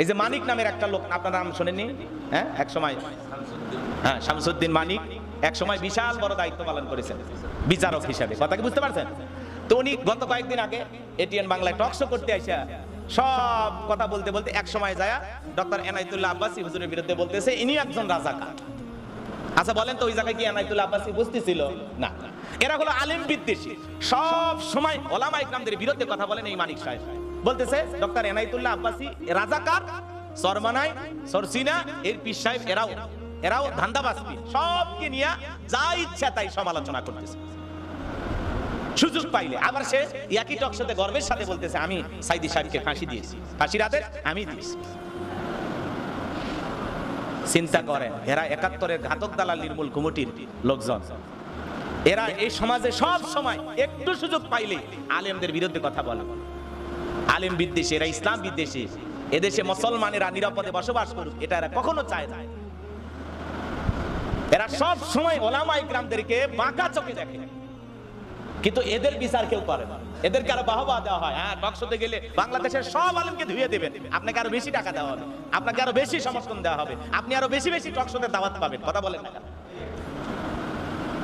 এই যে মানিক নামের একটা লোক আপনার নাম শোনেননি? হ্যাঁ এক সময়। হ্যাঁ শামসুদ্দিন মানিক এক সময় বিশাল বড় দায়িত্ব পালন করেছেন, বিচারক হিসাবে। কথা কি বুঝতে পারছেন? তো উনি গত কয়েকদিন আগে এটিএন বাংলায় টক শো করতে আইসা সব কথা বলতে বলতে এক সময় যায় ডক্টর এনায়তুল্লাহ আব্বাসী হুজুরের বিরুদ্ধে বলতেছে, ইনি একজন রাজাকার। আচ্ছা বলেন তো ওই জায়গায় কি এনায়তুল্লাহ আব্বাসী বুঝতেছিল না। এরা হলো আলিম বিদ্বেষী। সব সময় ওলামা ইকরামদের বিরুদ্ধে কথা বলেন এই মানিক সাহেব। বলতেছে, ডক্টর এনায়তুল্লাহ আব্বাসী রাজাকার, সরমানাই, সরসিনা, এর পীর সাহেব, এরাও এরাও ধান্দাবাস্তি সবকে নিয়ে যা ইচ্ছা তাই সমালোচনা করতেছে। সুযোগ পাইলে। আবার সে একই টক সাথে গর্বের সাথে বলতেছে, আমি সাইদি সাহেবকে ফাঁসি দিয়েছি। ফাঁসির আদেশ আমি দিয়েছি। চিন্তা করেন, এরা একাত্তরের ঘাতক দালাল নির্মূল কমিটির লোকজন। এরা এই সমাজে সব সময় একটু সুযোগ পাইলে আলেমদের বিরুদ্ধে কথা বলে। আলেম বিদ্বেষী, এরা ইসলাম বিদ্বেষী। এদেশে মুসলমানেরা নিরাপদে বসবাস করুক, এটা এরা কখনো চায় না। এরা সব সময় ওলামা ইকরামদেরকে বাঁকা চোখে দেখে। কিন্তু এদের বিচার কেউ করে না। এদেরকে আরও বাহবা দেওয়া হয়। হ্যাঁ টকশোতে গেলে বাংলাদেশের সব আলমকে ধুয়ে দেবেন। আপনাকে আরও বেশি টাকা দেওয়া হবে। আপনাকে আরও বেশি সমর্থন দেওয়া হবে। আপনি আরও বেশি বেশি টকশোতে দাওয়াত পাবেন। কথা বলেন না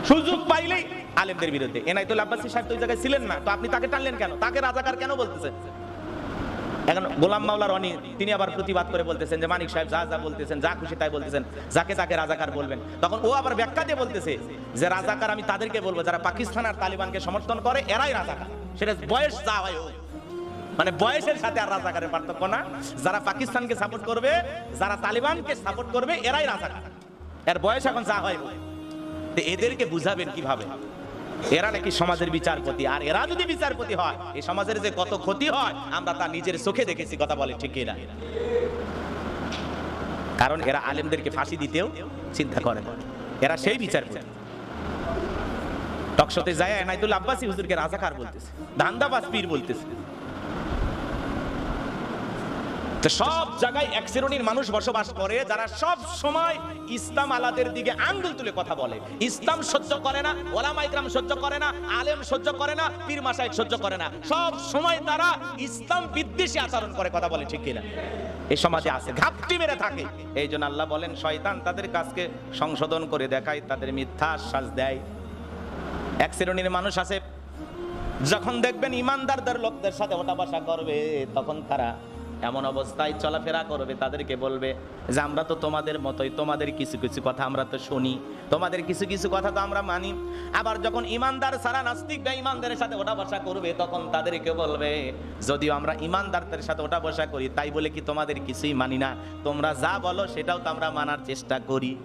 সুযোগ পাইলেই আলেমদের বিরুদ্ধে। এনায়তুল আব্বাসী সাহেব তো ওই জায়গায় ছিলেন না। তো আপনি তাকে টানলেন কেন? তাকে রাজাকার কেন বলতেছেন? এখন গোলাম মাওলা রনি, তিনি আবার প্রতিবাদ করে বলতেছেন যে মানিক সাহেব যা যা বলতেছেন, যা খুশি তাই বলতেছেন, যাকে তাকে রাজাকার বলবেন। তখন ও আবার ব্যাখ্যা দিয়ে বলতেছে যে রাজাকার আমি তাদেরকে বলব, যারা পাকিস্তান আর তালিবানকে সমর্থন করে, এরাই রাজাকার। সেটা বয়স যা হয়। মানে বয়সের সাথে আর রাজাকারের পার্থক্য না। যারা পাকিস্তানকে সাপোর্ট করবে, যারা তালিবানকে সাপোর্ট করবে, এরাই রাজাকার। এর বয়স এখন যা হয়। এদেরকে বুঝাবেন কীভাবে? এরা নাকি সমাজের বিচারপতি। আর এরা যদি বিচারপতি হয়, এই সমাজের যে কত ক্ষতি হয়, আমরা তা নিজের চোখে দেখেছি, কথা বলে ঠিক না কারণ এরা আলেমদেরকে ফাঁসি দিতেও চিন্তা করে। এরা সেই বিচারপতি। টকশতে যায় এনায়তুল আব্বাসী হুজুরকে রাজাকার বলতেছে, ধান্দাবাজ পীর বলতেছে তো সব জায়গায় এক শ্রেণির মানুষ বসবাস করে, যারা সব সময় ইসলাম আলাদের দিকে আঙ্গুল তুলে কথা বলে। ইসলাম সহ্য করে না, ওলামা ইকরাম সহ্য করে না, আলেম সহ্য করে না, পীর মাসাইক সহ্য করে না। সব সময় তারা ইসলাম বিদ্বেষী আচরণ করে কথা বলে, ঠিক কিনা? এই সমাজে আছে, ঘাপটি মেরে থাকে। এই জন্য আল্লাহ বলেন, শয়তান তাদের কাজকে সংশোধন করে দেখায়, তাদের মিথ্যা আশ্বাস দেয়। এক শ্রেণির মানুষ আছে, যখন দেখবেন ইমানদারদের লোকদের সাথে ওটা বাসা করবে, তখন তারা এমন অবস্থায় চলাফেরা করবে, তাদেরকে বলবে যে, আমরা তো তোমাদের মতোই, তোমাদের কিছু কিছু কথা আমরা তো শুনি, তোমাদের কিছু কিছু কথা তো আমরা মানি। আবার যখন ইমানদার সারা নাস্তিক বা ইমানদারের সাথে ওটা বসা করবে, তখন তাদেরকে বলবে, যদিও আমরা ইমানদারদের সাথে ওটা বসা করি, তাই বলে কি তোমাদের কিছুই মানি না? তোমরা যা বলো, সেটাও তো আমরা মানার চেষ্টা করি।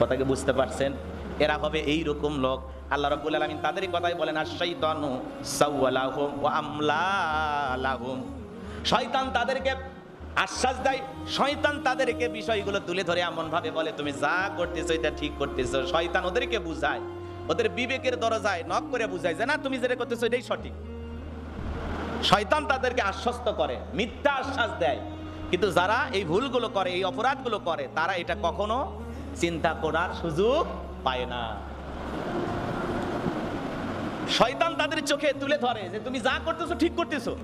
কথাকে বুঝতে পারছেন? এরা হবে এই রকম লোক। আল্লাহ রাব্বুল আলামিন তাদেরই কথাই বলেন, আশ-শাইতানু সাওয়ালাহুম ওয়া আমলালাহুম শয়তান তাদেরকে আশ্বাস দেয়, শয়তান তাদেরকে বিষয়গুলো তুলে ধরে এমন ভাবে বলে, তুমি যা করতেছো এটা ঠিক করতেছো। শয়তান ওদেরকে বুঝায়, ওদের বিবেকের দরজায় নক করে বুঝায় যে, না, তুমি যেটা করতেছো এটাই সঠিক। শয়তান তাদেরকে আশ্বস্ত করে, মিথ্যা আশ্বাস দেয়। কিন্তু যারা এই ভুলগুলো করে, এই অপরাধগুলো করে, তারা এটা কখনো চিন্তা করার সুযোগ পায় না। শয়তান তাদের চোখে তুলে ধরে যে, তুমি যা করতেছো ঠিক করতেছো।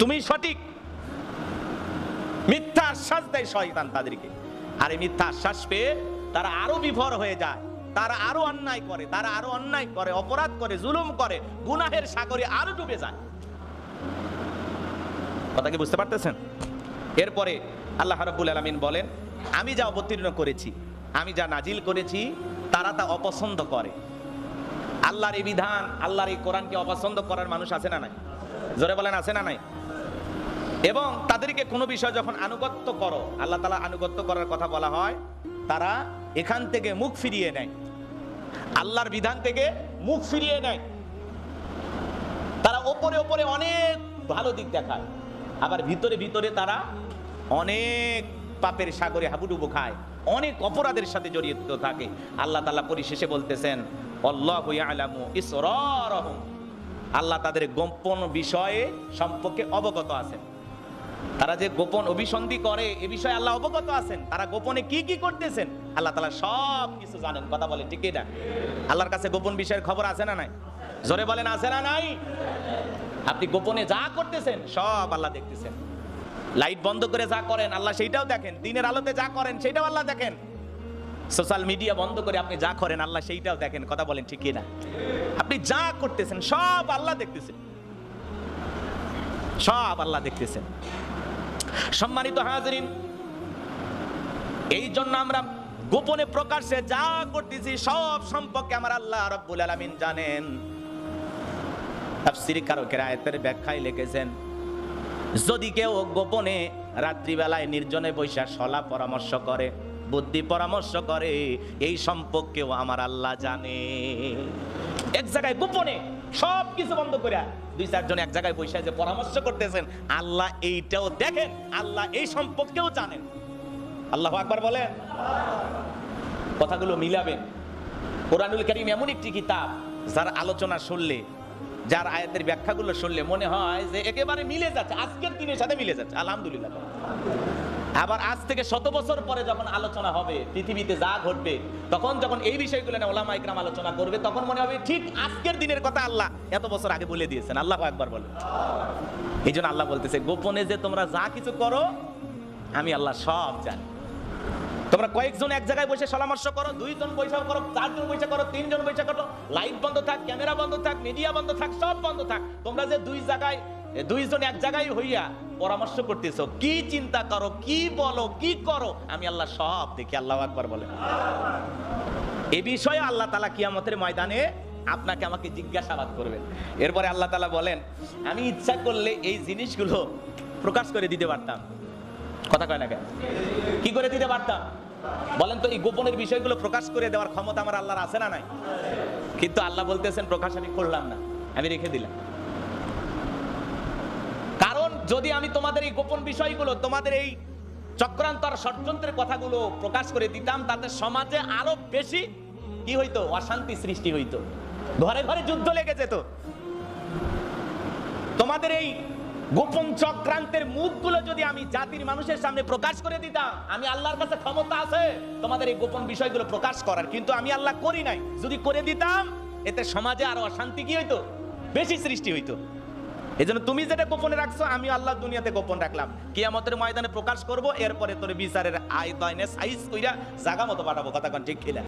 তুমি সঠিক। মিথ্যা আশ্বাস দেয় শয়তান তাদেরকে। আর এই মিথ্যা আশ্বাস পেয়ে তারা আরও বিভোর হয়ে যায়। তারা আরও অন্যায় করে, তারা আরও অন্যায় করে, অপরাধ করে, জুলুম করে, গুনাহের সাগরে আরও ডুবে যায়। কথা কি বুঝতে পারতেছেন? এরপরে আল্লাহ রাব্বুল আলামিন বলেন, আমি যা অবতীর্ণ করেছি, আমি যা নাজিল করেছি, তারা তা অপছন্দ করে। আল্লাহর এই বিধান, আল্লাহর এই কোরআনকে অপছন্দ করার মানুষ আছে না নাই? জোরে বলেন, আছে না নাই? এবং তাদেরকে কোনো বিষয় যখন আনুগত্য করো, আল্লাহ তালা আনুগত্য করার কথা বলা হয়, তারা এখান থেকে মুখ ফিরিয়ে নেয়। আল্লাহর বিধান থেকে মুখ ফিরিয়ে নেয়। তারা ওপরে ওপরে অনেক ভালো দিক দেখায়, আবার ভিতরে ভিতরে তারা অনেক পাপের সাগরে হাবুডুবু খায়, অনেক অপরাধের সাথে জড়িত থাকে। আল্লাহ তালা পরিশেষে বলতেছেন অল্লাহু ইয়ালামু ইসরারহুম। আল্লাহ তাদের গোপন বিষয়ে সম্পর্কে অবগত আছেন। তারা যে গোপন অভিসন্ধি করে, এ বিষয়ে আল্লাহ অবগত আছেন। তারা গোপনে কি কি করতেছেন, আল্লাহ তালা সব কিছু জানেন। কথা বলে, ঠিক না আল্লাহর কাছে গোপন বিষয়ের খবর আছে না নাই? জোরে বলেন, আছে না নাই? আপনি গোপনে যা করতেছেন, সব আল্লাহ দেখতেছেন। লাইট বন্ধ করে যা করেন, আল্লাহ সেইটাও দেখেন। দিনের আলোতে যা করেন, সেটাও আল্লাহ দেখেন। সোশ্যাল মিডিয়া বন্ধ করে আপনি যা করেন, আল্লাহ সেইটাও দেখেন, কথা বলেন, ঠিক না আপনি যা করতেছেন, সব আল্লাহ দেখতেছেন। সব আল্লাহ দেখতেছেন। সম্মানিত হাজরিন এই জন্য আমরা গোপনে প্রকাশ্যে যা করতেছি, সব সম্পর্কে আমার আল্লাহ রব্বুল আলামিন জানেন। তাফসীর কারকেরা আয়াতের ব্যাখ্যায় লিখেছেন, যদি কেউ গোপনে রাত্রিবেলায় নির্জনে বৈশা সলা পরামর্শ করে বুদ্ধি পরামর্শ করে, এই সম্পর্কেও আমার আল্লাহ জানে। এক জায়গায় গোপনে সব কিছু বন্ধ করে দুই চারজন এক জায়গায় বৈশা যে পরামর্শ করতেছেন, আল্লাহ এইটাও দেখেন, আল্লাহ এই সম্পর্কেও জানেন। আল্লাহ আকবার বলেন। কথাগুলো মিলাবেন। কোরআনুল করিম এমন একটি কিতাব, যার আলোচনা শুনলে, যার আয়াতের ব্যাখ্যাগুলো শুনলে মনে হয় যে একেবারে মিলে যাচ্ছে, আজকের দিনের সাথে মিলে যাচ্ছে। আলহামদুলিল্লাহ। আবার আজ থেকে শত বছর পরে যখন আলোচনা হবে, পৃথিবীতে যা ঘটবে, তখন যখন এই বিষয়গুলো নিয়ে ওলামা ইকরাম আলোচনা করবে, তখন মনে হবে ঠিক আজকের দিনের কথা আল্লাহ এত বছর আগে বলে দিয়েছেন। আল্লাহ একবার বলে। এই জন্য আল্লাহ বলতেছে, গোপনে যে তোমরা যা কিছু করো, আমি আল্লাহ সব জানি। তোমরা কয়েকজন এক জায়গায় বসে পরামর্শ করো, দুইজন বৈশা করো, চারজন বৈশা করো, তিনজন বৈশা করো লাইট বন্ধ থাক, ক্যামেরা বন্ধ থাক, মিডিয়া বন্ধ থাক, সব বন্ধ থাক। তোমরা যে দুই জায়গায় দুইজন এক জায়গায় হইয়া পরামর্শ করতেছো, কি চিন্তা করো, কি বলো, কি করো? আমি আল্লাহ সব দেখি, আল্লাহ একবার বলে এ বিষয়ে আল্লাহ তালা কিয়ামতের ময়দানে আপনাকে আমাকে জিজ্ঞাসাবাদ করবেন। এরপরে আল্লাহ তালা বলেন, আমি ইচ্ছা করলে এই জিনিসগুলো প্রকাশ করে দিতে পারতাম। কথা কয় না কেন? কি করে দিতে পারতাম? বলেন তো, এই গোপনের বিষয়গুলো প্রকাশ করে দেওয়ার ক্ষমতা আমার আল্লাহর আছে না নাই? কিন্তু আল্লাহ বলতেছেন, প্রকাশ আমি করলাম না, আমি রেখে দিলাম। যদি আমি তোমাদের এই গোপন বিষয়গুলো, তোমাদের এই চক্রান্ত আর ষড়যন্ত্রের কথাগুলো প্রকাশ করে দিতাম, তাতে সমাজে আরও বেশি কি হইতো? অশান্তি সৃষ্টি হইতো। ঘরে ঘরে যুদ্ধ লেগে যেত। তোমাদের এই গোপন চক্রান্তের মুখগুলো যদি আমি জাতির মানুষের সামনে প্রকাশ করে দিতাম, আমি আল্লাহর কাছে ক্ষমতা আছে, তোমাদের এই গোপন বিষয়গুলো প্রকাশ করার। কিন্তু আমি আল্লাহ করি নাই। যদি করে দিতাম, এতে সমাজে আরও অশান্তি কি হইতো? বেশি সৃষ্টি হইতো। এই জন্য তুমি যেটা গোপনে রাখছো, আমি আল্লাহ দুনিয়াতে গোপন রাখলাম। কিয়ামতের ময়দানে প্রকাশ করব, এরপরে তোর বিচারের আয় দয়নে সাইজ কইরা জাগা মতো পাঠাবো। কথা ঠিক খেলা